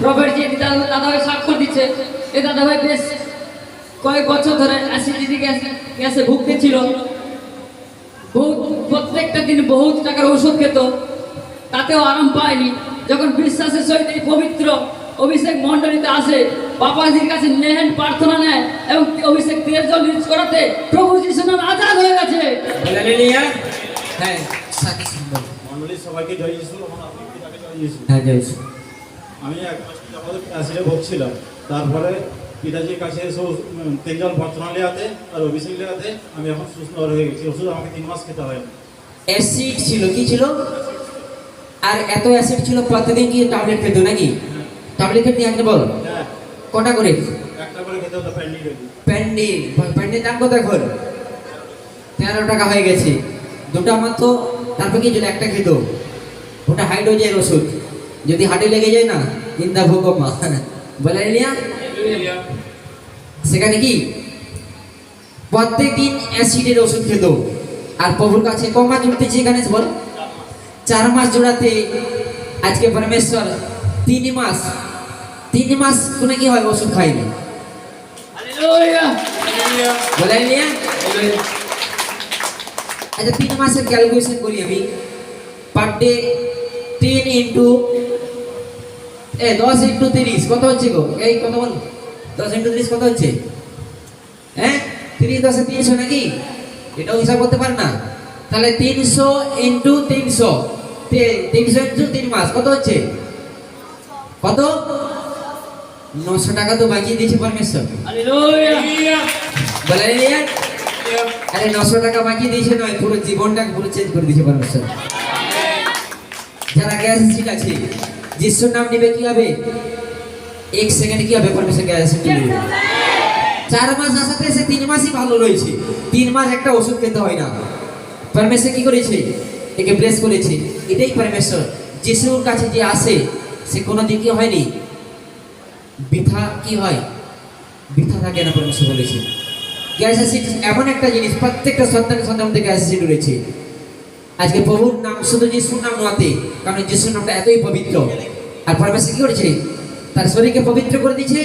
Prophet যে দাদা দাদাভাই স্বাক্ষর দিচ্ছে। এই দাদাভাই বেশ কয়েক বছর ধরে অ্যাসিডিটি গ্যাস গ্যাসে ভুগতেছিল বহু প্রত্যেকটা দিন বহুত টাকার ওষুধ খেত। তাতেও আরাম পায়নি। যখন বিশ্বাসের সহিত এই পবিত্র অভিষেক মণ্ডলীতে আসে বাবাজির কাছে নেহেন প্রার্থনা নেয় এবং অভিষেক তেল জল ইউজ করাতে প্রভু যিশু নাম আজাদ হয়ে গেছে। হ্যাঁ মন্ডলীর সবাইকে জয় যিশু। পিতাকে জয় যিশু। হ্যাঁ আমি এক মাস যাবত অ্যাসিডে ভুগছিলাম তারপরে পিতাজির কাছে এসে ওষ- উম, তিনজন প্রার্থনা লেয়াতে আর অভিষেক লেয়াতে আমি এখন সুস্থ হয়ে গেছি। ওষুধ আমাকে তিন মাস খেতে হয়। অ্যাসিড ছিল কি ছিল? আর এত অ্যাসিড ছিল প্রতিদিন কি ট্যাবলেট খেতো নাকি? ট্যাবলেট খেতে আপনি বল। হ্যাঁ। কটা করে? একটা করে খেতে হতো প্যান্ডি প্যান্ডি প্যান্ডির দাম কত এখন? তেরো টাকা হয়ে গেছে। দুটো মাত্র তারপর কি জন্য একটা খেত। ওটা হাইড্রোজেন ওষুধ। যদি হাটে লেগে যায় না চিন্তা ভোগমা বলে নিয়া সেখানে কি? প্রত্যেক দিন অ্যাসিডের ওষুধ খেত। আর প্রভুর কাছে ক মাস জুড়তেছে এখানে বল। চার মাস জোড়াতে আজকে পরমেশ্বর তিন মাস তিন মাস কোনে কি হয় ওষুধ খাইনি। আচ্ছা তিন মাসের ক্যালকুলেশন করি আমি। পার ডে তিন ইন্টু এ, দশ ইন্টু তিরিশ, কত হচ্ছে গো? এই, কত বল? দশ ইন্টু তিরিশ কত হচ্ছে? হ্যাঁ তিরিশ দশে তিনশো নাকি? এটাও হিসাব করতে পারে না। তাহলে তিনশো ইন্টু তিনশো তিনশো ইন্টু তিন মাস, কত হচ্ছে? কত? নশো টাকা তো বাকি দিয়েছে পরমেশ্বর হালেলুয়া বলে আরে নশো টাকা বাকি দিয়েছে নয়, পুরো জীবনটা পুরো চেঞ্জ করে দিয়েছে পরমেশ্বর যারা গ্যাস ঠিক আছে যিশুর নাম নিবে কি হবে এক সেকেন্ড কি হবে পরমেশ্বর চার মাস আসাতে সে তিন মাসই ভালো রয়েছে। তিন মাস একটা ওষুধ খেতে হয় না। পরমেশ্বর কি করেছে? একে ব্লেস করেছে। এটাই পরমেশ্বর যিশুর কাছে যে আসে সে কোনো দিন কি হয়নি? বৃথা কি হয়? বৃথা থাকে না পরমেশ্বর বলেছে। গ্যাস অ্যাসিড এমন একটা জিনিস প্রত্যেকটা সন্তানের সন্তান মধ্যে গ্যাস অ্যাসিড রয়েছে। আজকে প্রভুর নাম শুধু যিশুর নাম নতে কারণ যিশুর নামটা এতই পবিত্র। আর পরমেশ্বর কি করেছে? তার শরীরকে পবিত্র করে দিয়েছে,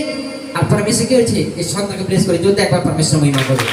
আর পরমেশ্বর কি হয়েছে? এই সন্তানকে প্রেস করে, যদি একবার পরমেশ্বর মহিমা করে।